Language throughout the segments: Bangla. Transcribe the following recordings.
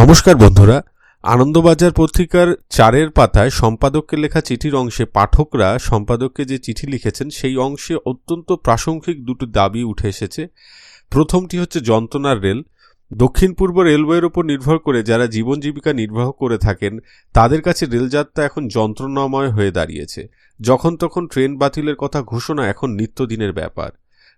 নমস্কার বন্ধুরা। আনন্দবাজার পত্রিকার চারের পাতায় সম্পাদককে লেখা চিঠির অংশে পাঠকরা সম্পাদককে যে চিঠি লিখেছেন, সেই অংশে অত্যন্ত প্রাসঙ্গিক দুটো দাবি উঠে এসেছে। প্রথমটি হচ্ছে যন্ত্রণার রেল। দক্ষিণ পূর্ব রেলওয়ের ওপর নির্ভর করে যারা জীবন জীবিকা নির্বাহ করে থাকেন, তাদের কাছে রেলযাত্রা এখন যন্ত্রণাময় হয়ে দাঁড়িয়েছে। যখন তখন ট্রেন বাতিলের কথা ঘোষণা এখন নিত্যদিনের ব্যাপার।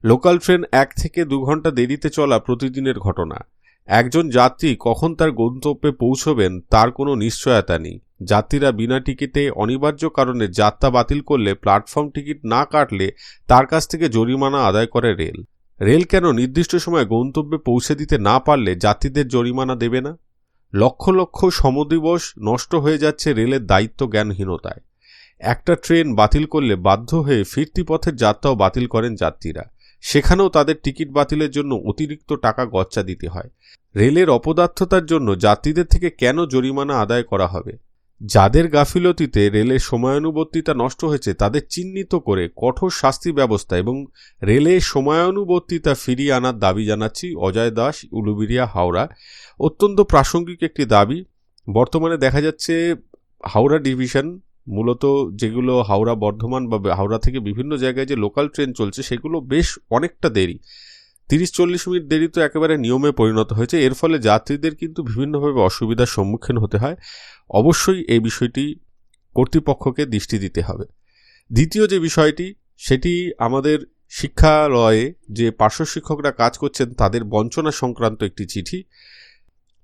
লোকাল ট্রেন এক থেকে দু ঘণ্টা দেরিতে চলা প্রতিদিনের ঘটনা। একজন যাত্রী কখন তার গন্তব্যে পৌঁছবেন তার কোনো নিশ্চয়তা নেই। যাত্রীরা বিনা টিকিটে অনিবার্য কারণে যাত্রা বাতিল করলে প্ল্যাটফর্ম টিকিট না কাটলে তার কাছ থেকে জরিমানা আদায় করে রেল। রেল কেন নির্দিষ্ট সময়ে গন্তব্যে পৌঁছে দিতে না পারলে যাত্রীদের জরিমানা দেবে না? লক্ষ লক্ষ সমদিবস নষ্ট হয়ে যাচ্ছে রেলের দায়িত্ব জ্ঞানহীনতায়। একটা ট্রেন বাতিল করলে বাধ্য হয়ে ফিরতি পথের যাত্রাও বাতিল করেন যাত্রীরা। সেখানেও তাদের টিকিট বাতিলের জন্য অতিরিক্ত টাকা গচ্চা দিতে হয়। রেলের অপদার্থতার জন্য যাত্রীদের থেকে কেন জরিমানা আদায় করা হবে? যাদের গাফিলতিতে রেলের সময়ানুবর্তিতা নষ্ট হয়েছে, তাদের চিহ্নিত করে কঠোর শাস্তি ব্যবস্থা এবং রেলের সময়ানুবর্তিতা ফিরিয়ে আনার দাবি জানাচ্ছি অজয় দাস উলুবিরিয়া হাওড়া। অত্যন্ত প্রাসঙ্গিক একটি দাবি। বর্তমানে দেখা যাচ্ছে হাওড়া ডিভিশন মূলত যেগুলো হাওড়া, বর্ধমান বা হাওড়া থেকে বিভিন্ন জায়গায় যে লোকাল ট্রেন চলছে, সেগুলো বেশ অনেকটা দেরি। তিরিশ চল্লিশ মিনিট দেরি তো একেবারে নিয়মে পরিণত হয়েছে। এর ফলে যাত্রীদের কিন্তু বিভিন্নভাবে অসুবিধার সম্মুখীন হতে হয়। অবশ্যই এই বিষয়টি কর্তৃপক্ষকে দৃষ্টি দিতে হবে। দ্বিতীয় যে বিষয়টি, সেটি আমাদের শিক্ষালয়ে যে পার্শ্ব শিক্ষকরা কাজ করছেন, তাদের বঞ্চনা সংক্রান্ত একটি চিঠি।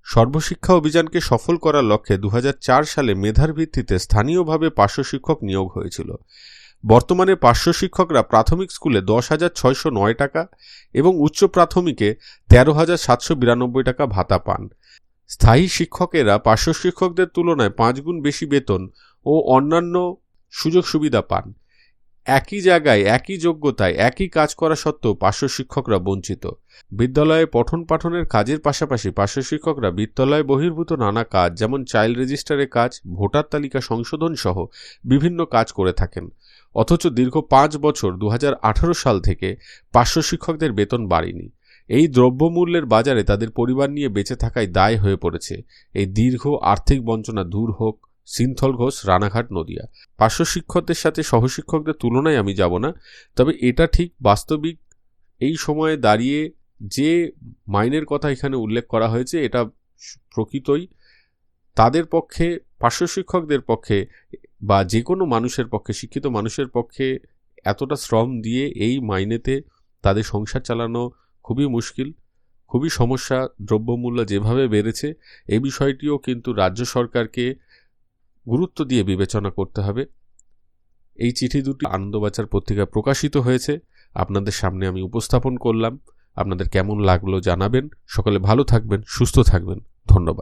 সর্বশিক্ষা অভিযানকে সফল করার লক্ষ্যে দু হাজার চার সালে মেধার ভিত্তিতে স্থানীয়ভাবে পার্শ্ব শিক্ষক নিয়োগ হয়েছিল। বর্তমানে পার্শ্ব শিক্ষকরা প্রাথমিক স্কুলে দশ হাজার ছয়শো নয় টাকা এবং উচ্চ প্রাথমিকে তেরো হাজার সাতশো বিরানব্বই টাকা ভাতা পান। স্থায়ী শিক্ষকেরা পার্শ্ব শিক্ষকদের তুলনায় পাঁচ গুণ বেশি বেতন ও অন্যান্য সুযোগ সুবিধা পান। একই জায়গায়, একই যোগ্যতায়, একই কাজ করা সত্ত্বেও পার্শ্ব শিক্ষকরা বঞ্চিত। বিদ্যালয়ে পঠন পাঠনের কাজের পাশাপাশি পার্শ্ব শিক্ষকরা বিদ্যালয় বহির্ভূত নানা কাজ, যেমন চাইল্ড রেজিস্টারের কাজ, ভোটার তালিকা সংশোধন সহ বিভিন্ন কাজ করে থাকেন। অথচ দীর্ঘ পাঁচ বছর দু হাজার আঠারো সাল থেকে পার্শ্ব শিক্ষকদের বেতন বাড়েনি। এই দ্রব্যমূল্যের বাজারে তাদের পরিবার নিয়ে বেঁচে থাকায় দায় হয়ে পড়েছে। এই দীর্ঘ আর্থিক বঞ্চনা দূর হোক সিনথল ঘোষ, রানাঘাট, নদিয়া। পার্শ্ব শিক্ষকদের সাথে সহশিক্ষকদের তুলনায় আমি যাব না, তবে এটা ঠিক বাস্তবিক এই সময়ে দাঁড়িয়ে যে মাইনের কথা এখানে উল্লেখ করা হয়েছে, এটা প্রকৃতই তাদের পক্ষে, পার্শ্ব শিক্ষকদের পক্ষে বা যে কোনো মানুষের পক্ষে, শিক্ষিত মানুষের পক্ষে এতটা শ্রম দিয়ে এই মাইনেতে তাদের সংসার চালানো খুবই মুশকিল, খুবই সমস্যা, দ্রব্যমূল্য যেভাবে বেড়েছে এই বিষয়টিও কিন্তু রাজ্য সরকারকে গুরুত্ব দিয়ে বিবেচনা করতে হবে। এই চিঠি দুটি আনন্দবাজার পত্রিকা প্রকাশিত হয়েছে। আপনাদের সামনে আমি উপস্থাপন করলাম। আপনাদের কেমন লাগল জানাবেন। সকলে ভালো থাকবেন, সুস্থ থাকবেন। ধন্যবাদ।